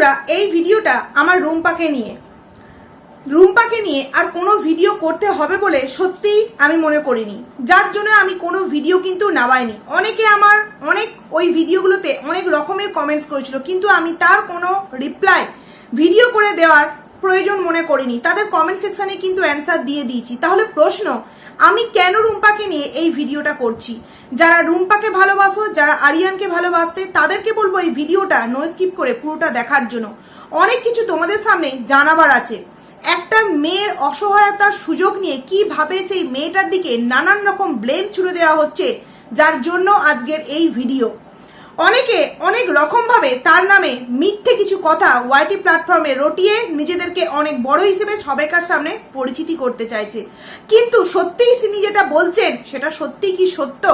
বন্ধুরা, এই ভিডিওটা আমার রুম্পাকে নিয়ে। রুম্পাকে নিয়ে আর কোনো ভিডিও করতে হবে বলে সত্যিই আমি মনে করিনি। যার জন্য আমি কোনো ভিডিও কিন্তু নামাইনি। অনেকে আমার অনেক ওই ভিডিওগুলোতে অনেক রকমের কমেন্টস করেছিল, কিন্তু আমি তার কোনো রিপ্লাই ভিডিও করে দেওয়ার প্রয়োজন মনে করিনি। তাদের কমেন্ট সেকশানে কিন্তু অ্যান্সার দিয়ে দিয়েছি। তাহলে প্রশ্ন আমি কেন রুম্পাকে নিয়ে এই ভিডিওটা করছি? যারা রুম্পাকে ভালোবাসো, যারা আরিয়ানকে ভালোবাসতে, তাদেরকে বলব এই ভিডিওটা নো স্কিপ করে পুরোটা দেখার জন্য। অনেক কিছু তোমাদের সামনে জানাবার আছে। একটা মেয়ের অসহায়তার সুযোগ নিয়ে কীভাবে সেই মেয়েটার দিকে নানান রকম ব্লেম ছুড়ে দেওয়া হচ্ছে, যার জন্য আজকের এই ভিডিও। অনেকে অনেক রকমভাবে তার নামে মিথ্যে কিছু কথা ওয়াইটি প্ল্যাটফর্মে রটিয়ে নিজেদেরকে অনেক বড় হিসেবে সবাইকার সামনে পরিচিতি করতে চাইছে। কিন্তু সত্যিই তিনি যেটা বলছেন, সেটা সত্যিই কি সত্য?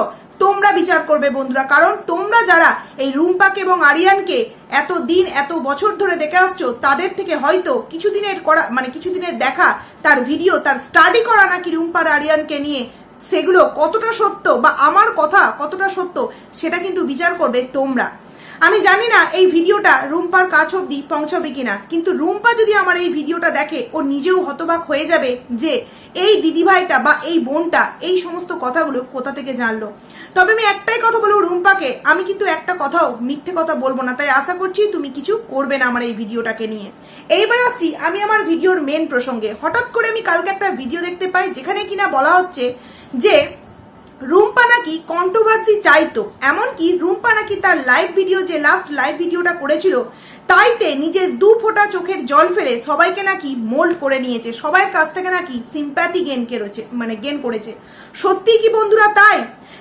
তোমরা বিচার করবে বন্ধুরা, কারণ তোমরা যারা এই রুম্পাকে এবং আরিয়ানকে এত দিন এত বছর ধরে দেখে আসছো, তাদের থেকে হয়তো কিছুদিনের করা মানে কিছুদিনের দেখা, তার ভিডিও তার স্টাডি করা নাকি রুম্পার আরিয়ানকে নিয়ে সেগুলো কতটা সত্য বা আমার কথা কতটা সত্য সেটা কিন্তু বিচার করবে তোমরা। আমি জানি না এই ভিডিওটা রুম্পার কাছ অব্দি পৌঁছবে কিনা, কিন্তু রুম্পা যদি আমার এই ভিডিওটা দেখে, ও নিজেও হতবাক হয়ে যাবে যে এই দিদিভাইটা বা এই বোনটা এই সমস্ত কথাগুলো কোথা থেকে জানলো। তবে আমি একটাই কথা বলব রুম্পাকে, আমি কিন্তু একটা কথাও মিথ্যে কথা বলব না, তাই আশা করছি তুমি কিছু করবে না আমার এই ভিডিওটাকে নিয়ে। এইবার আসছি আমি আমার ভিডিওর মেন প্রসঙ্গে। হঠাৎ করে আমি কালকে একটা ভিডিও দেখতে পাই যেখানে কিনা বলা হচ্ছে যে রুম্পা নাকি কন্ট্রোভার্সি চাইতো, এমনকি রুম্পা নাকি তার লাইভ ভিডিও যে লাস্ট লাইভ ভিডিওটা করেছিল, তাইতে নিজের দু ফোঁটা চোখের জল ফেলে সবাইকে নাকি মোল্ড করে নিয়েছে। সবার কাছ থেকে নাকি সিম্প্যাথি গেন করেছে মানে গেন করেছে। সত্যি কি বন্ধুরা তাই?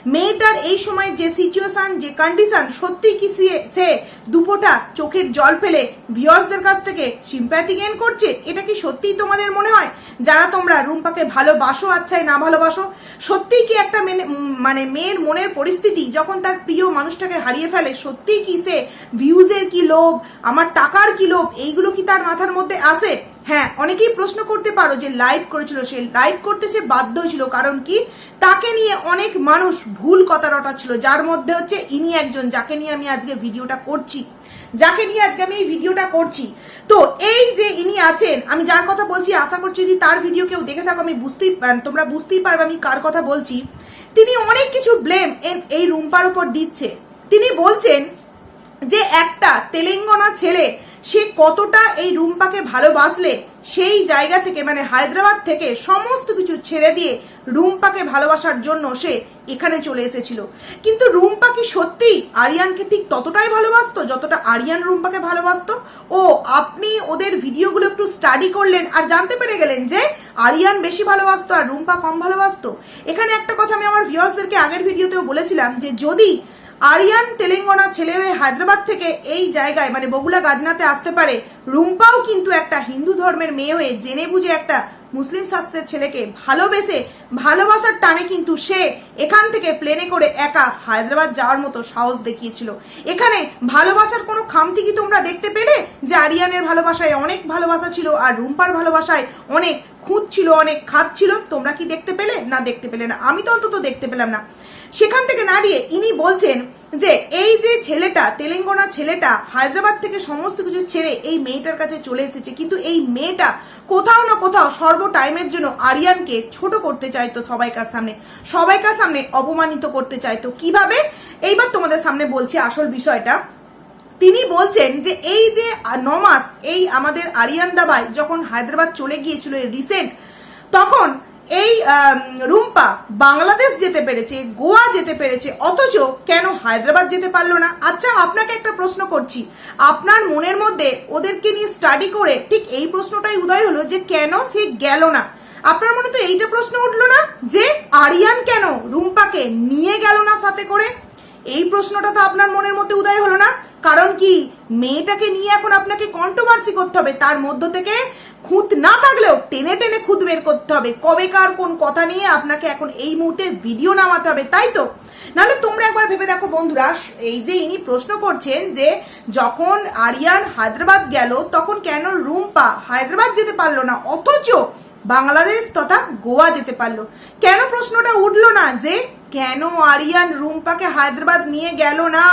মেয়েটার এই সময় যে সিচুয়েশন যে কন্ডিশন সত্যি কি সে- দুপোটা চোখের জল ফেলে ভিউয়ার্সদের কাছ থেকে সিম্প্যাথি গেন করছে? এটা কি সত্যিই তোমাদের মনে হয়? যারা তোমরা রুম্পাকে ভালোবাসো আচ্ছাই না ভালোবাসো, সত্যিই কি একটা মেনে- মানে মেয়ের মনের পরিস্থিতি যখন তার প্রিয় মানুষটাকে হারিয়ে ফেলে, সত্যিই কি সে ভিউজের কি লোভ, আমার টাকার কি লোভ, এইগুলো কি তার মাথার মধ্যে আসে? হ্যাঁ অনেকেই প্রশ্ন করতে পারো যে লাইভ করেছিল সে। লাইভ করতে সে বাধ্য হয়েছিল, কারণ কি? তাকে নিয়ে অনেক মানুষ ভুল কথা রটাচ্ছিল, যার মধ্যে হচ্ছে ইনি একজন, যাকে নিয়ে আমি আজকে ভিডিওটা করছি। যাকে নিয়ে আজকে আমি এই ভিডিওটা করছি। তো এই যে ইনি আছেন, আমি যার কথা বলছি, আশা করছি যদি তার ভিডিও কেউ দেখে থাকো, আমি বুঝতেই তোমরা বুঝতেই পারবে আমি কার কথা বলছি। তিনি অনেক কিছু ব্লেম এই রুম্পার উপর দিচ্ছে। তিনি বলছেন যে একটা তেলেঙ্গানা ছেলে সে কতটা এই রুম্পাকে ভালোবাসলে সেই জায়গা থেকে মানে হায়দ্রাবাদ থেকে সমস্ত কিছু ছেড়ে দিয়ে রুম্পাকে ভালোবাসার জন্য সে এখানে চলে এসেছিল। কিন্তু রুম্পা কি সত্যি আরিয়ানকে ঠিক ততটাই ভালোবাসতো যতটা আরিয়ান রুম্পাকে ভালোবাসতো? ও, আপনি ওদের ভিডিওগুলো একটু স্টাডি করলেন আর জানতে পেরে গেলেন যে আরিয়ান বেশি ভালোবাসতো আর রুম্পা কম ভালোবাসতো। এখানে একটা কথা আমি আমার ভিউয়ার্সদেরকে আগের ভিডিওতেও বলেছিলাম যে যদি আরিয়ান তেলেঙ্গানা ছেলে হয়ে হায়দ্রাবাদ থেকে এই জায়গায় মানে বগুলা গাজনাতে আসতে পারে। রুম্পাও কিন্তু একটা হিন্দু ধর্মের মেয়ে হয়ে জেনে বুঝে একটা মুসলিম শাস্ত্রের ছেলেকে ভালোবেসে, ভালোবাসার টানে কিন্তু সে এখান থেকে প্লেনে করে একা হায়দ্রাবাদ যাওয়ার মতো সাহস দেখিয়েছিল। এখানে ভালোবাসার কোনো খামতি কি তোমরা দেখতে পেলে? যে আরিয়ানের ভালোবাসায় অনেক ভালোবাসা ছিল আর রুম্পার ভালোবাসায় অনেক খুঁত ছিল, অনেক খাত ছিল, তোমরা কি দেখতে পেলে না দেখতে পেলে না? আমি তো অন্তত দেখতে পেলাম না। সেখান থেকে দাঁড়িয়ে ইনি বলছেন যে, এই যে ছেলেটা, তেলেঙ্গানা ছেলেটা, হায়দ্রাবাদ থেকে সমস্ত কিছু ছেড়ে এই মেয়েটার কাছে চলে এসেছে। কিন্তু এই মেয়েটা কোথাও না কোথাও সর্ব টাইমের জন্য আরিয়ানকে ছোট করতে চাইতো সবাইকার সামনে। সবাইকার সামনে অপমানিত করতে চাইতো। কীভাবে? এইবার তোমাদের সামনে বলছি আসল বিষয়টা। তিনি বলছেন যে, এই যে নমাস এই আমাদের আরিয়ান দাবাই যখন হায়দ্রাবাদ চলে গিয়েছিল রিসেন্ট, তখন এই রুম্পা বাংলাদেশ যেতে পেরেছে, গোয়া যেতে পেরেছে, অথচ কেন হায়দ্রাবাদ যেতে পারল না? আচ্ছা আপনাকে একটা প্রশ্ন করছি। আপনার মনের মধ্যে ওদেরকে নিয়ে স্টাডি করে ঠিক এই প্রশ্নটাই উদয় হলো যে কেন সে গেল না? আপনার মনে তো এইটা প্রশ্ন উঠল না? যে আরিয়ান কেন রুম্পাকে নিয়ে গেল না সাথে করে? এই প্রশ্নটা তো আপনার মনের মধ্যে উদয় হলো না। কারণ কি, মেয়েটাকে নিয়ে এখন আপনাকে কন্ট্রোভার্সি করতে হবে। তার মধ্য থেকে খুঁত না থাকলেও টেনে টেনে খুঁত বের করতে হবে। কবে কার কোন কথা নিয়ে আপনাকে এখন এই মুহূর্তে ভিডিও নামাতে হবে, তাই তো? নাহলে তোমরা একবার ভেবে দেখো বন্ধুরা, এই যে ইনি প্রশ্ন করছেন যে যখন আরিয়ান হায়দ্রাবাদ গেল, তখন কেন রুম্পা হায়দ্রাবাদ যেতে পারল না, অথচ বাংলাদেশ তথা গোয়া যেতে পারল? কেন প্রশ্নটা উঠল না যে কেন আরিয়ান রুম্পাকে হায়দ্রাবাদ নিয়ে গেল না?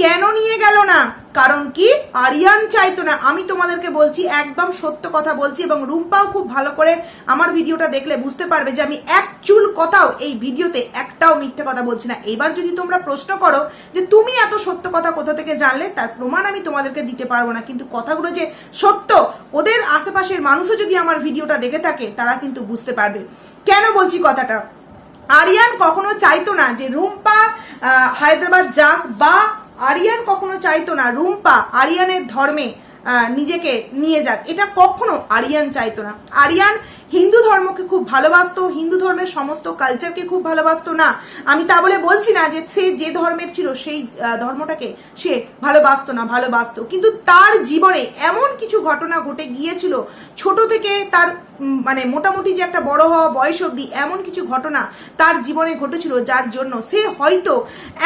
কেন নিয়ে গেল না? কারণ কি? আরিয়ান চাইতো না আমি তোমাদেরকে বলছি, একদম সত্য কথা বলছি এবং রুম্পাও খুব ভালো করে আমার ভিডিওটা দেখলে বুঝতে পারবে যে আমি এক চুল কথাও এই ভিডিওতে একটাও মিথ্যে কথা বলছি না। এবার যদি তোমরা প্রশ্ন করো যে তুমি এত সত্য কথা কোথা থেকে জানলে, তার প্রমাণ আমি তোমাদেরকে দিতে পারব না। কিন্তু কথাগুলো যে সত্য, ওদের আশেপাশের মানুষও যদি আমার ভিডিওটা দেখে থাকে, তারা কিন্তু বুঝতে পারবে। কেন বলছি কথাটা? আরিয়ান কখনো চাইতো না যে রুম্পা হায়দ্রাবাদ যাক বা আরিয়ান কখনো চাইতো না, রুম্পা আরিয়ানের ধর্মে নিজেকে নিয়ে যাক। এটা কখনো আরিয়ান চাইতো না। আরিয়ান হিন্দু ধর্মকে খুব ভালোবাসতো, হিন্দু ধর্মের সমস্ত কালচারকে খুব ভালোবাসতো না। আমি তা বলে বলছি না যে সে যে ধর্মের ছিল, সেই ধর্মটাকে সে ভালোবাসতো না, ভালোবাসতো। কিন্তু তার জীবনে এমন কিছু ঘটনা ঘটে গিয়েছিল, ছোট থেকে তার মানে মোটামুটি যে একটা বড় হওয়া বয়স অবধি এমন কিছু ঘটনা তার জীবনে ঘটেছিল যার জন্য সে হয়তো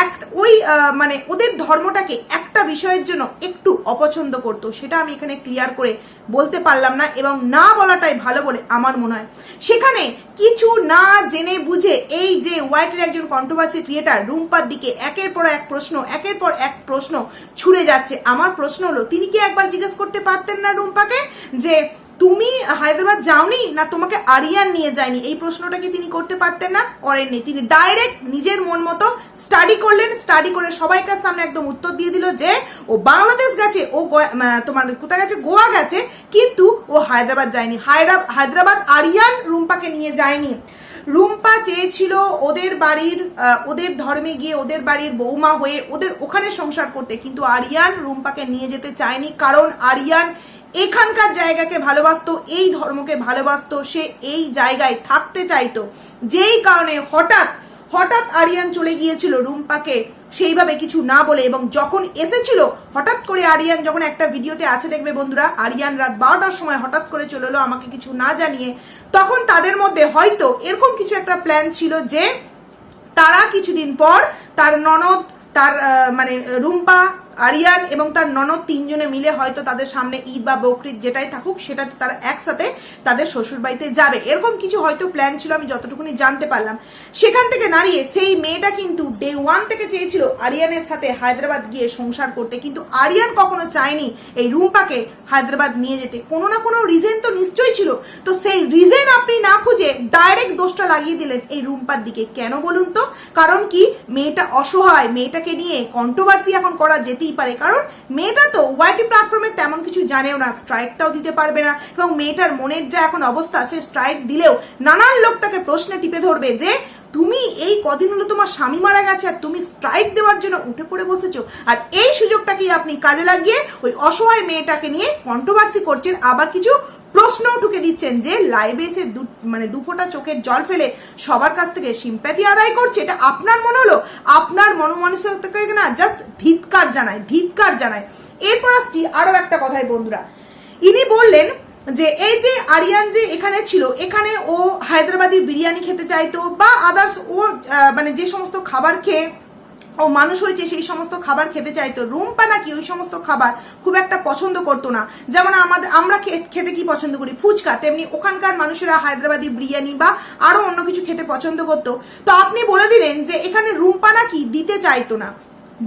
এক, ওই মানে ওদের ধর্মটাকে একটা বিষয়ের জন্য একটু অপছন্দ করত। সেটা আমি এখানে ক্লিয়ার করে বলতে পারলাম না এবং না বলাটাই ভালো বলে আমার মনে হয়। সেখানে কিছু না জেনে বুঝে এই যে ওয়াইটের একজন কন্ট্রোভার্সি ক্রিয়েটার রুম্পার দিকে একের পর এক প্রশ্ন, একের পর এক প্রশ্ন ছুড়ে যাচ্ছে। আমার প্রশ্ন হলো, তিনি কি একবার জিজ্ঞেস করতে পারতেন না রুম্পাকে যে তুমি হায়দ্রাবাদ যাওনি না তোমাকে আরিয়ান নিয়ে যায়নি? এই প্রশ্নটা কি তিনি করতে পারতেন না? করেননি। তিনি ডাইরেক্ট নিজের মন মতো স্টাডি করলেন স্টাডি করে সবাইকার সামনে একদম উত্তর দিয়ে দিল যে, ও বাংলাদেশ গেছে, ও তোমার কোথায় গেছে? গোয়া গেছে, কিন্তু ও হায়দ্রাবাদ যায়নি। হায়দ্রা- হায়দ্রাবাদ আরিয়ান রুম্পাকে নিয়ে যায়নি। রুম্পা চেয়েছিল ওদের বাড়ির ওদের ধর্মে গিয়ে ওদের বাড়ির বৌমা হয়ে ওদের ওখানে সংসার করতে, কিন্তু আরিয়ান রুম্পাকে নিয়ে যেতে চায়নি, কারণ আরিয়ান এখানকার জায়গাকে ভালোবাসতো, এই ধর্মকে ভালোবাসতো, সে এই জায়গায় থাকতে চাইতো। যেই কারণে হঠাৎ হঠাৎ আরিয়ান চলে গিয়েছিল রুম্পাকে সেইভাবে কিছু না বলে এবং যখন এসেছিল, হঠাৎ করে আরিয়ান যখন একটা ভিডিওতে আছে, দেখবে বন্ধুরা, আরিয়ান রাত বারোটার সময় হঠাৎ করে চলে এলো আমাকে কিছু না জানিয়ে। তখন তাদের মধ্যে হয়তো এরকম কিছু একটা প্ল্যান ছিল যে, তারা কিছুদিন পর তার ননদ, তার মানে রুম্পা আরিয়ান এবং তার ননদ তিনজনে মিলে হয়তো তাদের সামনে ঈদ বা বকরিদ যেটাই থাকুক, সেটাতে তারা একসাথে তাদের শ্বশুর বাড়িতে যাবে। এরকম কিছু হয়তো প্ল্যান ছিল, আমি যতটুকুনি জানতে পারলাম। সেখান থেকে দাঁড়িয়ে সেই মেয়েটা কিন্তু ডে ওয়ান থেকে চেয়েছিল আরিয়ানের সাথে হায়দ্রাবাদ গিয়ে সংসার করতে। কিন্তু আরিয়ান কখনো চায়নি এই রুম্পাকে হায়দ্রাবাদ নিয়ে যেতে। কোনো না কোনো রিজেন তো নিশ্চয়ই ছিল। তো সেই রিজেন আপনি না খুঁজে ডাইরেক্ট দোষটা লাগিয়ে দিলেন এই রুম্পার দিকে। কেন বলুন তো? কারণ কি? মেয়েটা অসহায়। মেয়েটাকে নিয়ে কন্ট্রোভার্সি এখন করা যেতেই পারে। কারণ মেয়েটা তো ওয়াইটি প্ল্যাটফর্মে তেমন কিছু জানেও না স্ট্রাইকটাও দিতে পারবে না এবং মেয়েটার মনের যা এখন অবস্থা সে স্ট্রাইক দিলেও নানান লোক তাকে প্রশ্নে টিপে ধরবে যে, তুমি এই কদিন হলো তোমার স্বামী মারা গেছে আর তুমি স্ট্রাইক দেওয়ার জন্য উঠে পড়ে বসেছো। আর এই সুযোগটাকেই আপনি কাজে লাগিয়ে ওই অসহায় মেয়েটাকে নিয়ে কন্ট্রোভার্সি করছেন। আবার কিছু প্রশ্নও ঢুকে দিচ্ছেন যে লাইভে এসে দু মানে দু ফোঁটা চোখের জল ফেলে সবার কাছ থেকে সিম্প্যাথি আদায় করছে, এটা আপনার মনে হলো? আপনার মনোমানসিকতাকে না জাস্ট ধিৎকার জানায় ধিৎকার জানায়। এরপর আসছি আরও একটা কথায়, বন্ধুরা। ইনি বললেন যে এই যে আরিয়ান যে এখানে ছিল, এখানে ও হায়দ্রাবাদি বিরিয়ানি খেতে চাইতো বা আদার্স ও মানে যে সমস্ত খাবার খেয়ে ও মানুষ হয়েছে, সেই সমস্ত খাবার খেতে চাইতো। রুম্পা নাকি ওই সমস্ত খাবার খুব একটা পছন্দ করতো না। যেমন আমাদের আমরা খেতে কি পছন্দ করি? ফুচকা, তেমনি ওখানকার মানুষেরা হায়দ্রাবাদি বিরিয়ানি বা আরও অন্য কিছু খেতে পছন্দ করতো। তো আপনি বলে দিলেন যে এখানে রুম্পা নাকি দিতে চাইতো না।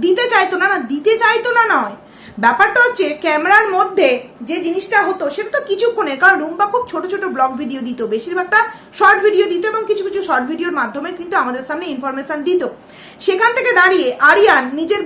দিতে চাইতো না না, দিতে চাইতো না নয়। ব্যাপারটা হচ্ছে ক্যামেরার মধ্যে যে জিনিসটা হতো, সেটা তো কিছুক্ষণের। কারণ রুম্পা খুব ছোট ছোট ব্লগ ভিডিও দিত। বেশিরভাগটা শর্ট ভিডিও দিত এবং কিছু কিছু শর্ট ভিডিওর মাধ্যমে কিন্তু আমাদের সামনে ইনফরমেশন দিত। সেখান থেকে দাঁড়িয়ে আরিয়ান নিজের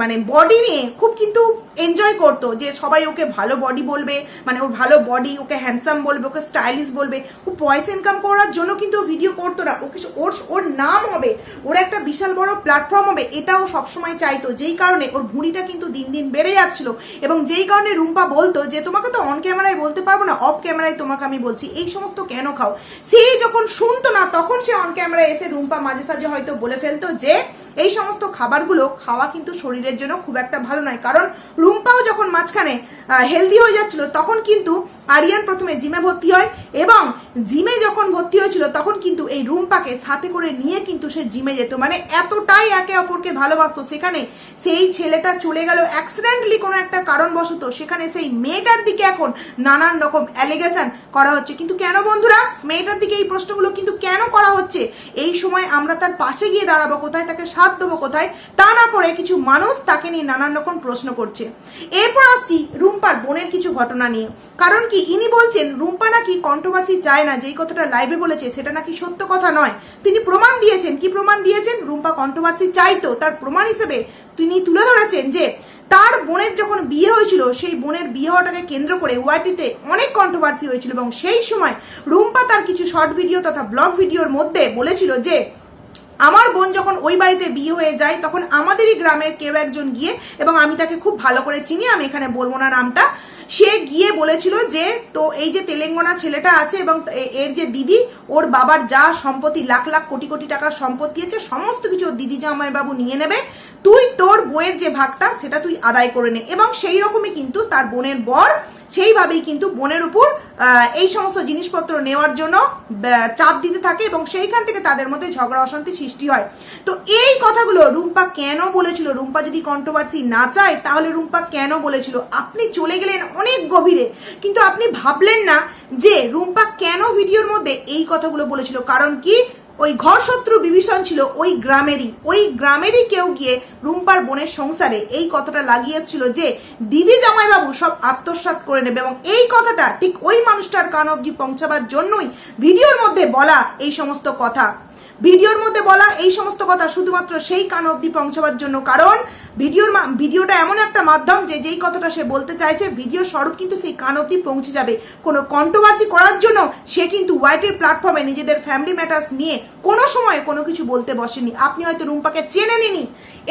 মানে বডি নিয়ে খুব কিন্তু এনজয় করতো যে সবাই ওকে ভালো বডি বলবে মানে ওর ভালো বডি ওকে হ্যান্ডসাম বলবে, ওকে স্টাইলিশ বলবে। ও পয়সা ইনকাম করার জন্য কিন্তু ভিডিও করতো না। ও কিছু, ওর ওর নাম হবে, ওর একটা বিশাল বড় প্ল্যাটফর্ম হবে, এটাও সবসময় চাইতো। যেই কারণে ওর ভুঁড়িটা কিন্তু দিন দিন বেড়ে যাচ্ছিল। এবং যেই কারণে রুম্পা বলতো যে, তোমাকে তো অন ক্যামেরায় বলতে পারব না অফ ক্যামেরায় তোমাকে আমি বলছি। এই সমস্ত কেন খাও? সেই যখন শুনতো না, তখন সে অন ক্যামেরায় এসে রুম্পা মাঝে সাঝে হয়তো বলে ফেলতো যে এই সমস্ত খাবারগুলো খাওয়া কিন্তু শরীরের জন্য খুব একটা ভালো নয়। কারণ রুম্পাও যখন মাঝখানে হেলদি হয়ে যাচ্ছিল, তখন কিন্তু আরিয়ান প্রথমে জিমে ভর্তি হয় এবং জিমে যখন ভর্তি হয়েছিল, তখন কিন্তু এই রুম্পাকে সাথে করে নিয়ে কিন্তু সে জিমে যেত। মানে এতটাই একে অপরকে ভালোবাসতো। সেখানে সেই ছেলেটা চলে গেল অ্যাক্সিডেন্টলি কোনো একটা কারণবশত। সেখানে সেই মেয়েটার দিকে এখন নানান রকম অ্যালিগেশন করা হচ্ছে। কিন্তু কেন বন্ধুরা? মেয়েটার দিকে এই প্রশ্নগুলো কিন্তু কেন করা হচ্ছে? এই সময় আমরা তার পাশে গিয়ে দাঁড়াবো। কোথায় তাকে সাথ দেবো কোথায়? তা না করে কিছু মানুষ তাকে নিয়ে নানান রকম প্রশ্ন করছে। এরপর আসছি রুম্পার বোনের কিছু ঘটনা নিয়ে। কারণ কি, ইনি বলছেন, রুম্পা নাকি কন্ট্রোভার্সি চায় না, যেই কথাটা লাইভে বলেছে, সেটা নাকি সত্য কথা নয়। তিনি প্রমাণ দিয়েছেন, কি প্রমাণ দিয়েছেন? রুম্পা কন্ট্রোভার্সি চাইতো তার প্রমাণ হিসেবে তিনি তুলে ধরেছেন যে, তার বোনের যখন বিয়ে হয়েছিল, সেই বোনের বিয়ে হওয়াটাকে কেন্দ্র করে ওয়াইটিতে অনেক কন্ট্রোভার্সি হয়েছিল এবং সেই সময় রুম্পা তার কিছু শর্ট ভিডিও তথা ব্লগ ভিডিওর মধ্যে বলেছিল যে আমার বোন যখন ওই বাড়িতে বিয়ে হয়ে যায়, তখন আমাদেরই গ্রামের কেউ একজন গিয়ে, এবং আমি তাকে খুব ভালো করে চিনি, আমি এখানে বলব না নামটা, সে গিয়ে বলেছিল যে, তো এই যে তেলেঙ্গানা ছেলেটা আছে এবং এর যে দিদি, ওর বাবার যা সম্পত্তি, লাখ লাখ কোটি কোটি টাকার সম্পত্তি আছে, সমস্ত কিছু ওর দিদি জামাইবাবু নিয়ে নেবে। তুই তোর বইয়ের যে ভাগটা, সেটা তুই আদায় করে নে। এবং সেই রকমই কিন্তু তার বোনের বর, সেইভাবেই কিন্তু বোনের উপর এই সমস্ত জিনিসপত্র নেওয়ার জন্য চাপ দিতে থাকে এবং সেইখান থেকে তাদের মধ্যে ঝগড়া, অশান্তি সৃষ্টি হয়। তো এই কথাগুলো রুম্পা কেন বলেছিল? রুম্পা যদি কন্ট্রোভার্সি না চায়, তাহলে রুম্পা কেন বলেছিল? আপনি চলে গেলেন অনেক গভীরে, কিন্তু আপনি ভাবলেন না যে রুম্পা কেন ভিডিওর মধ্যে এই কথাগুলো বলেছিল। কারণ কি? ওই ঘর শত্রু বিভীষণ ছিল ওই গ্রামেরই। ওই গ্রামেরই কেউ গিয়ে রুম্পার বোনের সংসারে এই কথাটা লাগিয়েছিল যে, দিদি জামাইবাবু সব আত্মসাত করে নেবে এবং এই কথাটা ঠিক ওই মানুষটার কান অব্দি পৌঁছাবার জন্যই ভিডিওর মধ্যে বলা এই সমস্ত কথা। ভিডিওর মধ্যে বলা এই সমস্ত কথা শুধুমাত্র সেই কান অব্দি পৌঁছাবার জন্য। কারণ ভিডিওর ভিডিওটা এমন একটা মাধ্যম যে যেই কথাটা সে বলতে চাইছে, ভিডিও স্বরূপ কিন্তু সেই কান অব্দি পৌঁছে যাবে। কোনো কন্ট্রোভার্সি করার জন্য সে কিন্তু ওয়াইটির প্ল্যাটফর্মে নিজেদের ফ্যামিলি ম্যাটার্স নিয়ে কোনো সময় কোনো কিছু বলতে বসেনি। আপনি হয়তো রুম্পাকে চেনে নিনি।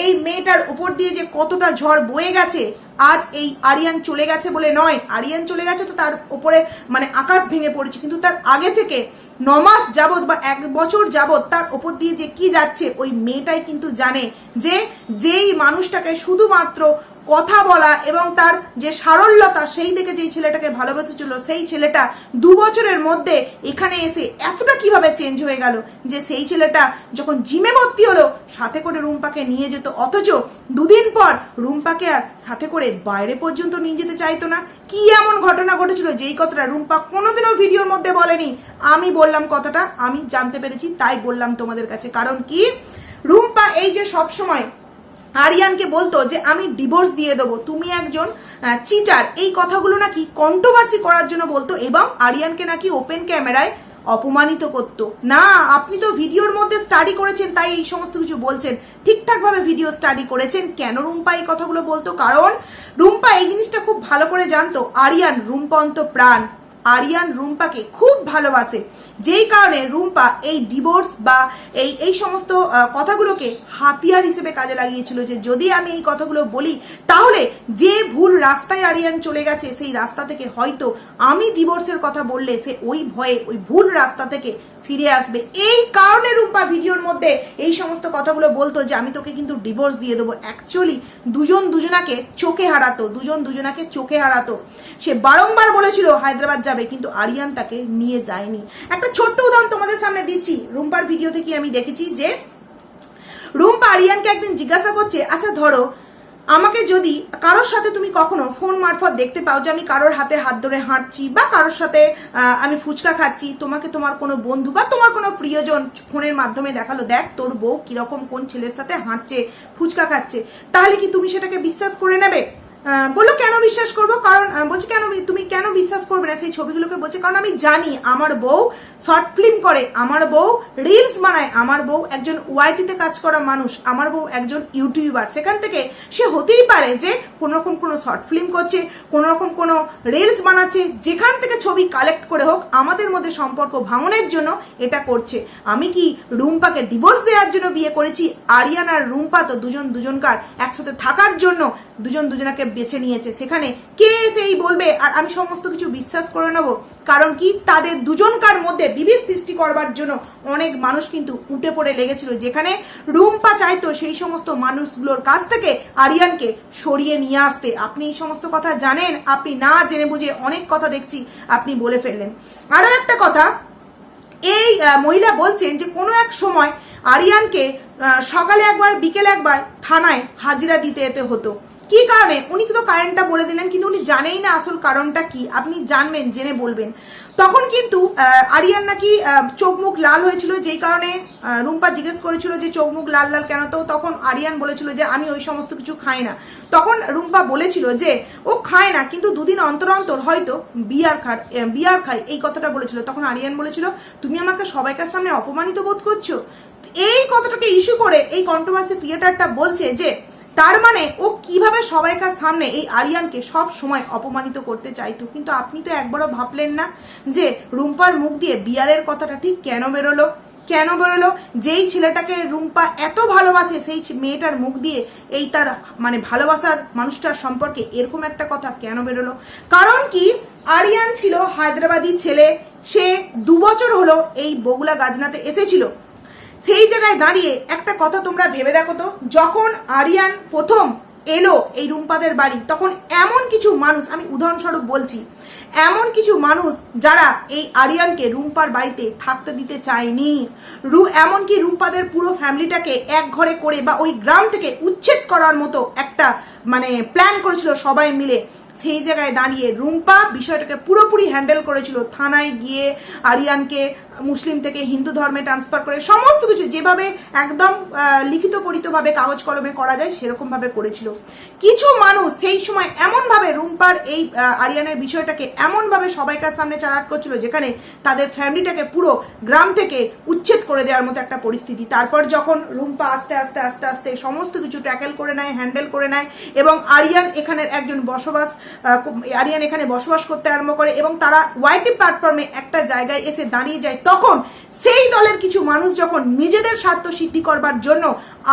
এই মেয়েটার উপর দিয়ে যে কতটা ঝড় বয়ে গেছে, আজ এই আরিয়ান চলে গেছে বলে নয়। আরিয়ান চলে গেছে তো তার উপরে মানে আকাশ ভেঙে পড়েছে। কিন্তু তার আগে থেকে নমাস যাবত বা এক বছর যাবৎ তার ওপর দিয়ে যে কি যাচ্ছে, ওই মেয়েটাই কিন্তু জানে যে যেই মানুষটাকে শুধুমাত্র কথা বলা এবং তার যে সারল্যতা, সেই দেখে যেই ছেলেটাকে ভালোবেসেছিল, সেই ছেলেটা দু বছরের মধ্যে এখানে এসে এতটা কীভাবে চেঞ্জ হয়ে গেল যে সেই ছেলেটা যখন জিমে ভর্তি হলো, সাথে করে রুম্পাকে নিয়ে যেত। অথচ দুদিন পর রুম্পাকে আর সাথে করে বাইরে পর্যন্ত নিয়ে যেতে চাইতো না। কি এমন ঘটনা ঘটেছিল যেই কথাটা রুম্পা কোনোদিনও ভিডিওর মধ্যে বলেনি। আমি বললাম কথাটা, আমি জানতে পেরেছি, তাই বললাম তোমাদের কাছে। কারণ কি? রুম্পা এই যে সব সময় আরিয়ানকে বলতো যে, আমি ডিভোর্স দিয়ে দেবো, তুমি একজন চিটার এই কথাগুলো নাকি কন্ট্রোভার্সি করার জন্য বলতো এবং আরিয়ানকে নাকি ওপেন ক্যামেরায় অপমানিত করতো। না, আপনি তো ভিডিওর মধ্যে স্টাডি করেছেন, তাই এই সমস্ত কিছু বলছেন। ঠিকঠাকভাবে ভিডিও স্টাডি করেছেন। কেন রুম্পা এই কথাগুলো বলতো? কারণ রুম্পা এই জিনিসটা খুব ভালো করে জানতো। আরিয়ান রুম্পা অন্ত প্রাণ। আরিয়ান রুম্পাকে খুব ভালোবাসে। যেই কারণে রুম্পা এই ডিভোর্স বা এই এই সমস্ত কথাগুলোকে হাতিয়ার হিসেবে কাজে লাগিয়েছিল যে যদি আমি এই কথাগুলো বলি, তাহলে যে ভুল রাস্তায় আরিয়ান চলে গেছে, সেই রাস্তা থেকে হয়তো আমি ডিভোর্সের কথা বললে সে ওই ভয়ে, ওই ভুল রাস্তা থেকে ফিরে আসবে। এই কারণে রুম্পা ভিডিওর মধ্যে এই সমস্ত কথাগুলো বলতো যে, আমি তোকে কিন্তু ডিভোর্স দিয়ে দেবো। অ্যাকচুয়ালি দুজন দুজনাকে চোখে হারাতো। দুজন দুজনাকে চোখে হারাতো। সে বারংবার বলেছিল, হায়দ্রাবাদ যাবে। কিন্তু আরিয়ান তাকে নিয়ে যায়নি। একটা ছোট্ট উদাহরণ তোমাদের সামনে দিচ্ছি। রুম্পার ভিডিও থেকে আমি দেখেছি যে, রুম্পা আরিয়ানকে একদিন জিজ্ঞাসা করছে আচ্ছা ধরো আমাকে যদি কারোর সাথে তুমি কখনো ফোন মারফত দেখতে পাও যে আমি কারোর হাতে হাত ধরে হাঁটছি বা কারোর সাথে আমি ফুচকা খাচ্ছি, তোমাকে তোমার কোনো বন্ধু বা তোমার কোনো প্রিয়জন ফোনের মাধ্যমে দেখাল, দেখ, তোর বউ কীরকম কোন ছেলের সাথে হাঁটছে, ফুচকা খাচ্ছে। তাহলে কি তুমি সেটাকে বিশ্বাস করে নেবে? বলল, কেন বিশ্বাস করব? কারণ বলছে, কেন, তুমি কেন বিশ্বাস করবে না? সেই ছবিগুলোকে বলছে, কারণ আমি জানি, আমার বউ শর্ট ফিল্ম করে, আমার বউ রিলস বানায়, আমার বউ একজন ওয়াইটিতে কাজ করা মানুষ, আমার বউ একজন ইউটিউবার। সেখান থেকে সে হতেই পারে যে কোনো রকম কোনো শর্ট ফিল্ম করছে কোনো রকম কোনো রিলস বানাচ্ছে, যেখান থেকে ছবি কালেক্ট করে হোক, আমাদের মধ্যে সম্পর্ক ভাঙনের জন্য এটা করছে। আমি কি রুম্পাকে ডিভোর্স দেওয়ার জন্য বিয়ে করেছি? আরিয়ান আর রুম্পা তো দুজন দুজনকার একসাথে থাকার জন্য দুজন দুজনাকে বেছে নিয়েছে। সেখানে কে এসে এই বলবে? আর আমি সমস্ত কিছু বিশ্বাস করে নেব। কারণ কি? তাদের দুজনকার মধ্যে বিভেদ সৃষ্টি করবার জন্য অনেক মানুষ কিন্তু উঠে পড়ে লেগেছিল। যেখানে রুম্পা চাইতো সেই সমস্ত মানুষগুলোর কাছ থেকে আরিয়ানকে সরিয়ে নিয়ে আসতে। আপনি এই সমস্ত কথা জানেন? আপনি না জেনে বুঝে অনেক কথা দেখছি, আপনি বলে ফেললেন। আরও একটা কথা, এই মহিলা বলছেন যে কোনো এক সময় আরিয়ানকে সকালে একবার, বিকেলে একবার থানায় হাজিরা দিতে যেতে হতো। কি কারণে? উনি কিন্তু কারণটা বলে দিলেন, কিন্তু উনি জানেই না আসল কারণটা কি। আপনি জানবেন, জেনে বলবেন। তখন কিন্তু আরিয়ান নাকি চোখ মুখ লাল হয়েছিল, যেই কারণে রুম্পা জিজ্ঞেস করেছিল যে চোখ মুখ লাল লাল কেন? তো তখন আরিয়ান বলেছিল যে, আমি ওই সমস্ত কিছু খাই না। তখন রুম্পা বলেছিল যে, ও খায় না, কিন্তু দুদিন অন্তর অন্তর হয়তো বিয়ার খা বিয়ার খায়। এই কথাটা বলেছিল। তখন আরিয়ান বলেছিল, তুমি আমাকে সবাইকার সামনে অপমানিত বোধ করছ? এই কথাটাকে ইস্যু করে এই কন্ট্রোভার্সি ক্রিয়েটারটা বলছে যে তার মানে ও কীভাবে সবাইকার সামনে এই আরিয়ানকে সব সময় অপমানিত করতে চাইতো? কিন্তু আপনি তো একবারও ভাবলেন না যে রুম্পার মুখ দিয়ে বিয়ারের কথাটা ঠিক কেন বেরোলো? কেন বেরোলো? যেই ছেলেটাকে রুম্পা এত ভালোবাসে, সেই মেয়েটার মুখ দিয়ে এই তার মানে ভালোবাসার মানুষটার সম্পর্কে এরকম একটা কথা কেন বেরোলো? কারণ কি? আরিয়ান ছিল হায়দ্রাবাদি ছেলে, সে দু বছর হলো এই বগুলা গাজনাতে এসেছিল। সেই জায়গায় দাঁড়িয়ে একটা কথা তোমরা ভেবে দেখো তো, যখন আরিয়ান প্রথম এলো এই রুম্পাদের বাড়ি, তখন এমন কিছু মানুষ, আমি উদাহরণস্বরূপ বলছি, এমন কিছু মানুষ যারা এই আরিয়ানকে রুম্পার বাড়িতে থাকতে দিতে চায়নি। রু এমনকি রুম্পাদের পুরো ফ্যামিলিটাকে এক ঘরে করে বা ওই গ্রাম থেকে উচ্ছেদ করার মতো একটা মানে প্ল্যান করেছিল সবাই মিলে? সেই জায়গায় দাঁড়িয়ে রুম্পা বিষয়টাকে পুরোপুরি হ্যান্ডেল করেছিল, থানায় গিয়ে আরিয়ানকে মুসলিম থেকে হিন্দু ধর্মে ট্রান্সফার করে সমস্ত কিছু যেভাবে একদম লিখিত পরিতভাবে কাগজ কলমে করা যায়, সেরকমভাবে করেছিল। কিছু মানুষ সেই সময় এমনভাবে রুম্পার এই আরিয়ানের বিষয়টাকে এমনভাবে সবাইকার সামনে চালাট করছিল, যেখানে তাদের ফ্যামিলিটাকে পুরো গ্রাম থেকে উচ্ছেদ করে দেওয়ার মতো একটা পরিস্থিতি। তারপর যখন রুম্পা আস্তে আস্তে আস্তে আস্তে সমস্ত কিছু ট্যাকেল করে নেয়, হ্যান্ডেল করে নেয়, এবং আরিয়ান এখানের একজন বসবাস আরিয়ান এখানে বসবাস করতে আরম্ভ করে, এবং তারা ওয়াইটি প্ল্যাটফর্মে একটা জায়গায় এসে দাঁড়িয়ে যায় তখন সেই দলের কিছু মানুষ যখন নিজেদের স্বার্থ সিদ্ধি করবার জন্য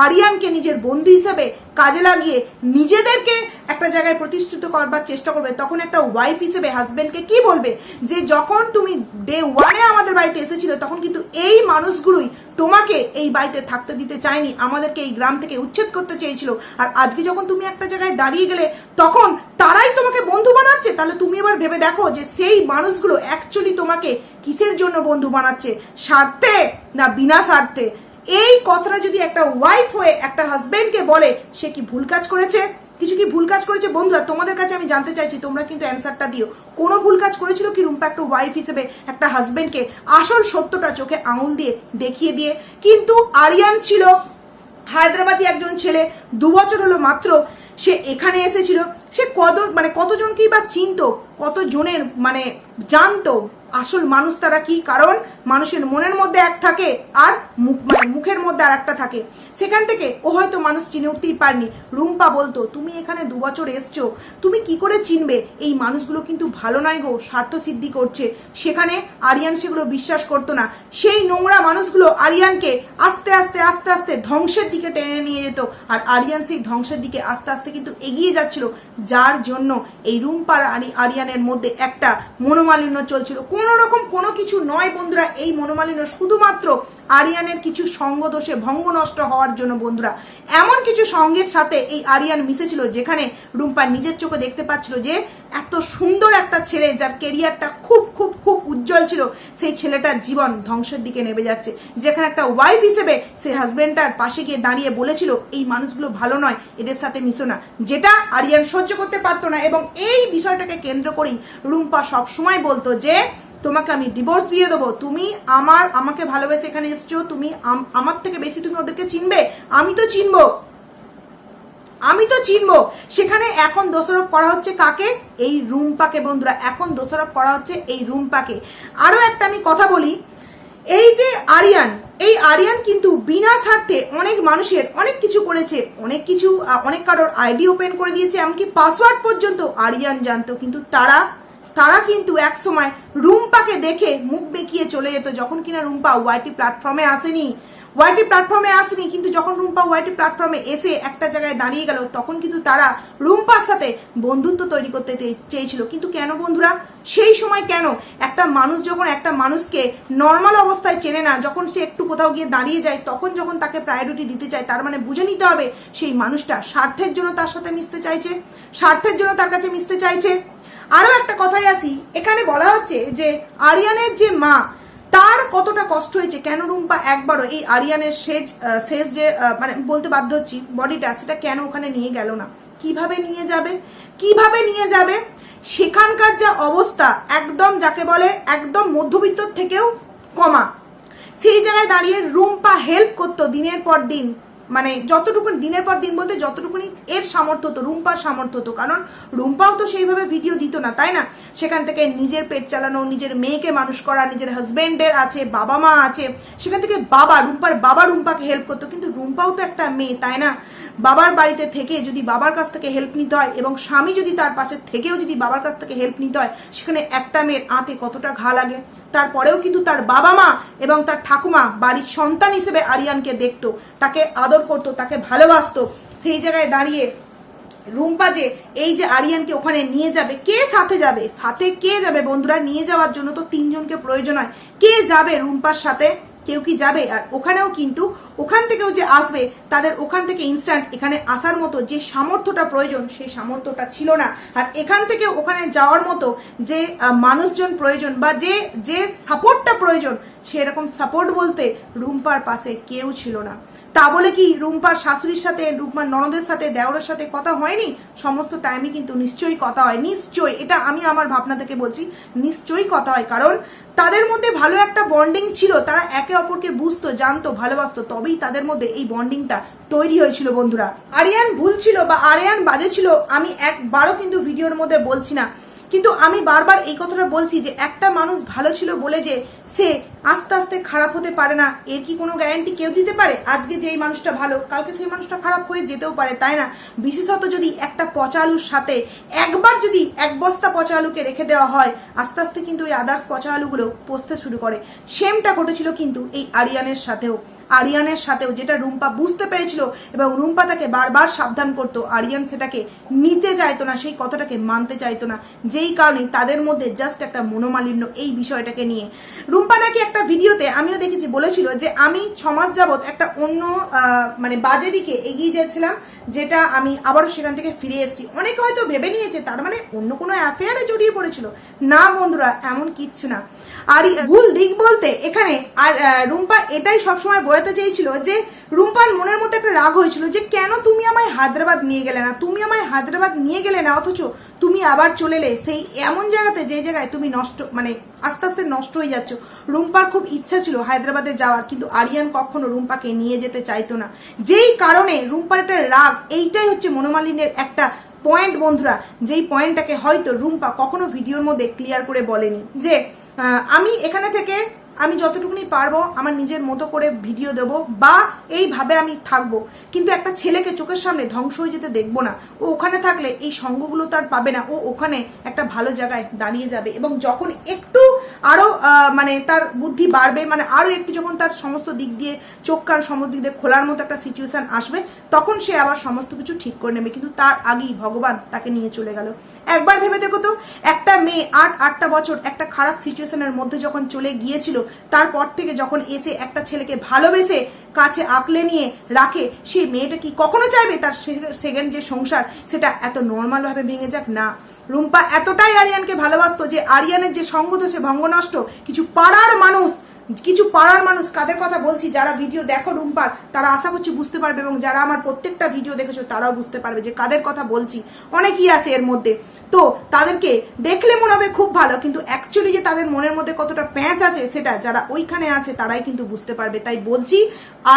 আরিয়ানকে নিজের বন্ধু হিসেবে কাজে লাগিয়ে নিজেদেরকে একটা জায়গায় প্রতিষ্ঠিত করবার চেষ্টা করবে, তখন একটা ওয়াইফ হিসেবে হাজব্যান্ডকে কি বলবে? যে যখন তুমি ডে ওয়ানে আমাদের বাড়িতে এসেছিল, তখন কিন্তু এই মানুষগুলোই তোমাকে এই বাড়িতে থাকতে দিতে চায়নি, আমাদেরকে এই গ্রাম থেকে উচ্ছেদ করতে চেয়েছিল। আর আজকে যখন তুমি একটা জায়গায় দাঁড়িয়ে গেলে, তখন তারাই তোমাকে বন্ধু বানাচ্ছে। তাহলে তুমি এবার ভেবে দেখো যে সেই মানুষগুলো অ্যাকচুয়ালি তোমাকে কিসের জন্য বন্ধু বানাচ্ছে? স্বার্থে না বিনা স্বার্থে? এই কথাটা যদি একটা ওয়াইফ হয়ে একটা হাজবেন্ডকে বলে, সে কি ভুল কাজ করেছে? কিছু কি ভুল কাজ করেছে? বন্ধুরা, তোমাদের কাছে আমি জানতে চাইছি, তোমরা কিন্তু অ্যান্সারটা দিও। কোনো ভুল কাজ করেছিল কি রুম্পা একটা ওয়াইফ হিসেবে একটা হাজবেন্ডকে আসল সত্যটা চোখে আঙুল দিয়ে দেখিয়ে দিয়ে? কিন্তু আরিয়ান ছিল হায়দ্রাবাদি একজন ছেলে, দু বছর হলো মাত্র সে এখানে এসেছিল। সে কত মানে কতজনকেই বা চিনতো, কতজনের মানে জানতো আসল মানুষ তারা কি? কারণ মানুষের মনের মধ্যে এক থাকে আর মুখ মানে মুখের মধ্যে আর একটা থাকে। সেখান থেকে ও হয়তো মানুষ চিনে উঠতেই পারনি। রুম্পা বলতো, তুমি এখানে দু বছর এসছো, তুমি কি করে চিনবে? এই মানুষগুলো কিন্তু ভালো নয় গো, স্বার্থ সিদ্ধি করছে। সেখানে আরিয়ান সেগুলো বিশ্বাস করতো না। সেই নোংরা মানুষগুলো আরিয়ানকে আস্তে আস্তে আস্তে আস্তে ধ্বংসের দিকে টেনে নিয়ে যেত। আর আরিয়ান সেই ধ্বংসের দিকে আস্তে আস্তে কিন্তু এগিয়ে যাচ্ছিল। যার জন্য এই রুম্পার আরি- আরিয়ানের মধ্যে একটা মনোমালিন্য চলছিল। কোনো রকম কোনো কিছু নয় বন্ধুরা, এই মনোমালিন্য। শুধুমাত্র আরিয়ানের কিছু সঙ্গ দোষে ভঙ্গ নষ্ট হওয়ার জন্য বন্ধুরা। এমন কিছু সঙ্গের সাথে এই আরিয়ান মিশেছিল, যেখানে রুম্পা নিজের চোখে দেখতে পাচ্ছিল যে, এত সুন্দর একটা ছেলে যার কেরিয়ারটা খুব খুব খুব উজ্জ্বল ছিল, সেই ছেলেটার জীবন ধ্বংসের দিকে নেমে যাচ্ছে। যেখানে একটা ওয়াইফ হিসেবে সে হাজবেন্ডটার পাশে গিয়ে দাঁড়িয়ে বলেছিল, এই মানুষগুলো ভালো নয়, এদের সাথে মিশো না। যেটা আরিয়ান সহ্য করতে পারতো না, এবং এই বিষয়টাকে কেন্দ্র করেই রুম্পা সবসময় বলতো যে তোমাকে আমি ডিভোর্স দিয়ে দেবো। তুমি আমার, আমাকে ভালোবেসে এখানে এসছো, তুমি আমার থেকে বেশি তুমি ওদেরকে চিনবে? আমি তো চিনবো। আমি তো চিনবো। সেখানে এখন দোষারোপ করা হচ্ছে কাকে? এই রুম্পাকে, বন্ধুরা। এখন দোষারোপ করা হচ্ছে এই রুম্পাকে। আরও একটা আমি কথা বলি। এই যে আরিয়ান, এই আরিয়ান কিন্তু বিনা স্বার্থে অনেক মানুষের অনেক কিছু করেছে, অনেক কিছু অনেক কারোর আইডি ওপেন করে দিয়েছে, এমনকি পাসওয়ার্ড পর্যন্ত আরিয়ান জানতো। কিন্তু তারা তারা কিন্তু এক সময় রুম্পাকে দেখে মুখ বেঁকিয়ে চলে যেত যখন কিনা রুম্পা ওয়াইটি প্ল্যাটফর্মে আসেনি। ওয়াইটি প্ল্যাটফর্মে আসেনি, কিন্তু যখন রুম্পা ওয়াইটি প্ল্যাটফর্মে এসে একটা জায়গায় দাঁড়িয়ে গেল, তখন কিন্তু তারা রুম্পার সাথে বন্ধুত্ব তৈরি করতে চেয়েছিল। কিন্তু কেন বন্ধুরা? সেই সময় কেন? একটা মানুষ যখন একটা মানুষকে নর্মাল অবস্থায় চেনে না, যখন সে একটু কোথাও গিয়ে দাঁড়িয়ে যায়, তখন যখন তাকে প্রায়োরিটি দিতে চায়, তার মানে বুঝে নিতে হবে সেই মানুষটা স্বার্থের জন্য তার সাথে মিশতে চাইছে, স্বার্থের জন্য তার কাছে মিশতে চাইছে। আরও একটা কথায় আসি। এখানে বলা হচ্ছে যে আরিয়ানের যে মা তার কতটা কষ্ট হয়েছে? কেন রুম্পা একবারও এই আরিয়ানের আহ, শেষ যে মানে বলতে বাধ্য হচ্ছি বডিটা সেটা কেন ওখানে নিয়ে গেল না? কীভাবে নিয়ে যাবে? কীভাবে নিয়ে যাবে? সেখানকার যা অবস্থা একদম যাকে বলে একদম মধ্যবিত্ত থেকেও কমা। সেই জায়গায় দাঁড়িয়ে রুম্পা হেল্প করতো দিনের পর দিন। মানে যতটুকু দিনের পর দিন বলতে যতটুকুনি এর সামর্থ্য হতো রুম্পার সামর্থ্য হতো কারণ রুম্পাও তো সেইভাবে ভিডিও দিত না, তাই না? সেখান থেকে নিজের পেট চালানো, নিজের মেয়েকে মানুষ করা, নিজের হাজব্যান্ডের আছে বাবা মা আছে, সেখান থেকে বাবা, রুম্পার বাবা রুম্পাকে হেল্প করতো। কিন্তু রুম্পাও তো একটা মেয়ে, তাই না? বাবার বাড়িতে থেকে যদি বাবার কাছ থেকে হেল্প নিতে হয় এবং স্বামী যদি তার পাশে থেকেও যদি বাবার কাছ থেকে হেল্প নিতে হয়, সেখানে একটা মেয়ের আঁতে কতটা ঘা লাগে? তারপরেও কিন্তু তার বাবা মা এবং তার ঠাকুমা বাড়ির সন্তান হিসেবে আরিয়ানকে দেখতো, তাকে আদর করতো, তাকে ভালোবাসতো। সেই জায়গায় দাঁড়িয়ে রুম্পা যে এই যে আরিয়ানকে ওখানে নিয়ে যাবে, কে সাথে যাবে? সাথে কে যাবে বন্ধুরা? নিয়ে যাওয়ার জন্য তো তিনজনকে প্রয়োজন হয়। কে যাবে রুম্পার সাথে? কেউ কি যাবে? আর ওখানেও কিন্তু, ওখান থেকেও যে আসবে, তাদের ওখান থেকে ইনস্ট্যান্ট এখানে আসার মতো যে সামর্থ্যটা প্রয়োজন, সেই সামর্থ্যটা ছিল না। আর এখান থেকে ওখানে যাওয়ার মতো যে মানুষজন প্রয়োজন বা যে যে সাপোর্টটা প্রয়োজন সেরকম সাপোর্ট বলতে রুম্পার পাশে কেউ ছিল না। তা বলে কি রুম্পার শাশুড়ির সাথে, রুম্পার ননদের সাথে, দেওরের সাথে কথা হয়নি? সমস্ত টাইমে কিন্তু নিশ্চয়ই কথা হয়। নিশ্চয়ই, এটা আমি আমার ভাবনা থেকে বলছি, নিশ্চয়ই কথা হয়। কারণ তাদের মধ্যে ভালো একটা বন্ডিং ছিল, তারা একে অপরকে বুঝতো, জানতো, ভালোবাসতো, তবেই তাদের মধ্যে এই বন্ডিংটা তৈরি হয়েছিল বন্ধুরা। আরিয়ান ভুল ছিল বা আরিয়ান বাজে ছিল, আমি একবারও কিন্তু ভিডিওর মধ্যে বলছি না। কিন্তু আমি বারবার এই কথাটা বলছি যে একটা মানুষ ভালো ছিল বলে যে সে আস্তে আস্তে খারাপ হতে পারে না। এর কি কোনো গ্যারান্টি কেউ দিতে পারে? আজকে যে এই মানুষটা ভালো, কালকে সেই মানুষটা খারাপ হয়ে যেতেও পারে, তাই না? বিশেষত যদি একটা পচা আলুর সাথে একবার যদি এক বস্তা পচা আলুকে রেখে দেওয়া হয়, আস্তে আস্তে কিন্তু ওই আদার্স পচা আলুগুলো পচতে শুরু করে। সেমটা ঘটেছিল কিন্তু এই আরিয়ানের সাথেও। আরিয়ানের সাথেও যেটা রুম্পা বুঝতে পেরেছিল এবং রুম্পা তাকে বারবার সাবধান করতো, আরিয়ান সেটাকে নিতে চাইতো না, সেই কথাটাকে মানতে চাইতো না। যেই কারণে তাদের মধ্যে জাস্ট একটা মনোমালিন্য এই বিষয়টাকে নিয়ে। রুম্পা নাকি একটা ভিডিওতে আমিও দেখেছি, বলেছিল যে আমি ছমাস যাবৎ একটা অন্য মানে বাজে দিকে এগিয়ে যাচ্ছিলাম, যেটা আমি আবারও সেখান থেকে ফিরে এসেছি। অনেকে হয়তো ভেবে নিয়েছে, তার মানে অন্য কোনো অ্যাফেয়ারে জড়িয়ে পড়েছিল। না বন্ধুরা, এমন কিচ্ছু না। আর ভুল দিক বলতে এখানে, আর রুম্পা এটাই সবসময় বোঝাতে চেয়েছিল যে, রুম্পার মনের মধ্যে একটা রাগ হয়েছিল যে হায়দ্রাবাদ নিয়ে গেলে না, তুমি আমায় হায়দ্রাবাদ নিয়ে গেলে না, অথচ তুমি আবার চলে এলে। সেই এমন জায়গাতে যে জায়গায় তুমি নষ্ট মানে আস্তে আস্তে নষ্ট হয়ে যাচ্ছ। রুম্পার খুব ইচ্ছা ছিল হায়দ্রাবাদে যাওয়ার, কিন্তু আরিয়ান কখনো রুম্পাকে নিয়ে যেতে চাইতো না। যেই কারণে রুম্পার একটা রাগ, এইটাই হচ্ছে মনোমালিনের একটা পয়েন্ট বন্ধুরা। যেই পয়েন্টটাকে হয়তো রুম্পা কখনো ভিডিওর মধ্যে ক্লিয়ার করে বলেনি। যে আমি এখানে থেকে আমি যতটুকুনি পারব আমার নিজের মতো করে ভিডিও দেব বা এইভাবে আমি থাকব। কিন্তু একটা ছেলেকে চোখের সামনে ধ্বংস হয়ে যেতে দেখব না। ও ওখানে থাকলে এই সঙ্গগুলো তার পাবে না। ও ওখানে একটা ভালো জায়গায় দাঁড়িয়ে যাবে এবং যখন একটু আরও আহ, মানে তার বুদ্ধি বাড়বে মানে আরও একটু যখন তার সমস্ত দিক দিয়ে চোখ কান সমস্ত দিক দিয়ে খোলার মতো একটা সিচুয়েশন আসবে তখন সে আবার সমস্ত কিছু ঠিক করে নেবে। কিন্তু তার আগেই ভগবান তাকে নিয়ে চলে গেল। একবার ভেবে দেখো তো একটা মেয়ে আট আটটা বছর একটা খারাপ সিচুয়েশনের মধ্যে যখন চলে গিয়েছিল তারপর থেকে যখন এসে একটা ছেলেকে ভালোবেসে কাছে আঁকলে নিয়ে রাখে, সে মেয়েটা কি কখনো চাইবে? তার সেকেন্ড যে সংসার, সেটা এত নর্মাল ভাবে ভেঙে যাক? না। রুম্পা এতটাই আরিয়ানকে ভালোবাসত যে আরিয়ানের যে সঙ্গত সে ভঙ্গ নষ্ট, কিছু পাড়ার মানুষ কিছু পাড়ার মানুষ, কাদের কথা বলছি, যারা ভিডিও দেখো রুম্পার, তারা আশা করছি বুঝতে পারবে এবং যারা আমার প্রত্যেকটা ভিডিও দেখেছ, তারাও বুঝতে পারবে যে কাদের কথা বলছি। অনেকই আছে এর মধ্যে। তো তাদেরকে দেখলে মনে হবে খুব ভালো, কিন্তু অ্যাকচুয়ালি যে তাদের মনের মধ্যে কতটা প্যাঁচ আছে, সেটা যারা ওইখানে আছে, তারাই কিন্তু বুঝতে পারবে। তাই বলছি,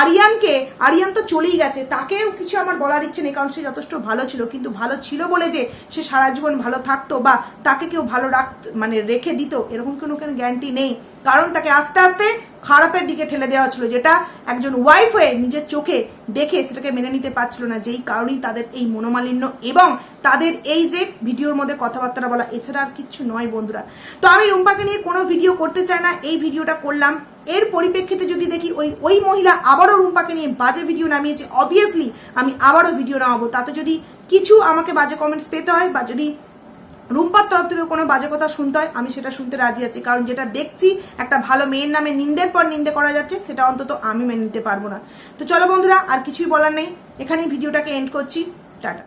আরিয়ানকে, আরিয়ান তো চলেই গেছে, তাকেও কিছু আমার বলার ইচ্ছে নেই, কারণ সে যথেষ্ট ভালো ছিল, কিন্তু ভালো ছিল বলে যে সে সারা জীবন ভালো থাকতো বা তাকে কেউ ভালো রাখ মানে রেখে দিত, এরকম কোনো কোনো গ্যারান্টি নেই। কারণ তাকে আস্তে আস্তে খারাপের দিকে ঠেলে দেওয়া হচ্ছিল, যেটা একজন ওয়াইফ হয়ে নিজের চোখে দেখে সেটাকে মেনে নিতে পারছিল না, যেই কারণেই তাদের এই মনোমালিন্য এবং তাদের এই যে ভিডিওর মধ্যে কথাবার্তা বলা, এছাড়া আর কিচ্ছু নয় বন্ধুরা। তো আমি রুম্পাকে নিয়ে কোনো ভিডিও করতে চাই না, এই ভিডিওটা করলাম। এর পরিপ্রেক্ষিতে যদি দেখি ওই ওই মহিলা আবারও রুম্পাকে নিয়ে বাজে ভিডিও নামিয়েছে অবভিয়াসলি আমি আবারও ভিডিও নামাবো। তাতে যদি কিছু আমাকে বাজে কমেন্টস পেতে হয় বা যদি রুম্পার তরফ থেকে কোনো বাজে কথা শুনতে হয়, আমি সেটা শুনতে রাজি আছি। কারণ যেটা দেখছি, একটা ভালো মেয়ের নামে নিন্দের পর নিন্দে করা যাচ্ছে, সেটা অন্তত আমি মেনে নিতে পারব না। তো চলো বন্ধুরা, আর কিছুই বলার নেই। এখানেই ভিডিওটাকে এন্ড করছি। টাটা।